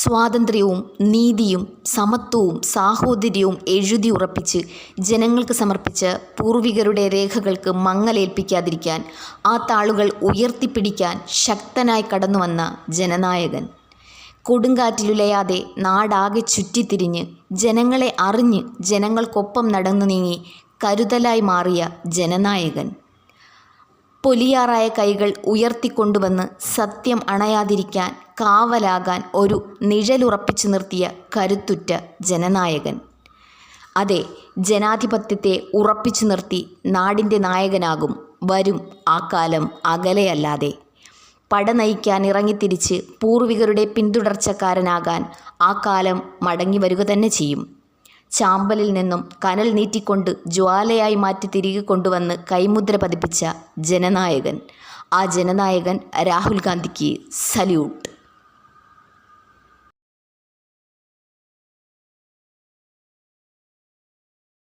സ്വാതന്ത്ര്യവും നീതിയും സമത്വവും സാഹോദര്യവും എഴുതി ഉറപ്പിച്ച് ജനങ്ങൾക്ക് സമർപ്പിച്ച പൂർവികരുടെ രേഖകൾക്ക് മങ്ങലേൽപ്പിക്കാതിരിക്കാൻ ആ താളുകൾ ഉയർത്തിപ്പിടിക്കാൻ ശക്തനായി കടന്നുവന്ന ജനനായകൻ. കൊടുങ്കാറ്റിലുലയാതെ നാടാകെ ചുറ്റിത്തിരിഞ്ഞ് ജനങ്ങളെ അറിഞ്ഞ് ജനങ്ങൾക്കൊപ്പം നടന്നു നീങ്ങി കരുതലായി മാറിയ ജനനായകൻ. പൊലിയാറായ കൈകൾ ഉയർത്തിക്കൊണ്ടുവന്ന് സത്യം അണയാതിരിക്കാൻ കാവലാകാൻ ഒരു നിഴലുറപ്പിച്ചു നിർത്തിയ കരുത്തുറ്റ ജനനായകൻ. അതെ ജനാധിപത്യത്തെ ഉറപ്പിച്ചു നിർത്തി നാടിന്റെ നായകനാകും വരും ആ കാലം അകലെയല്ലാതെ. പട നയിക്കാൻ ഇറങ്ങിത്തിരിച്ച് പൂർവികരുടെ പിന്തുടർച്ചക്കാരനാകാൻ ആ കാലം മടങ്ങി വരിക തന്നെ ചെയ്യും. ചാമ്പലിൽ നിന്നും കനൽ നീറ്റിക്കൊണ്ട് ജ്വാലയായി മാറ്റി തിരികെ കൊണ്ടുവന്ന് കൈമുദ്ര പതിപ്പിച്ച ജനനായകൻ. ആ ജനനായകൻ രാഹുൽ ഗാന്ധിക്ക് സല്യൂട്ട്.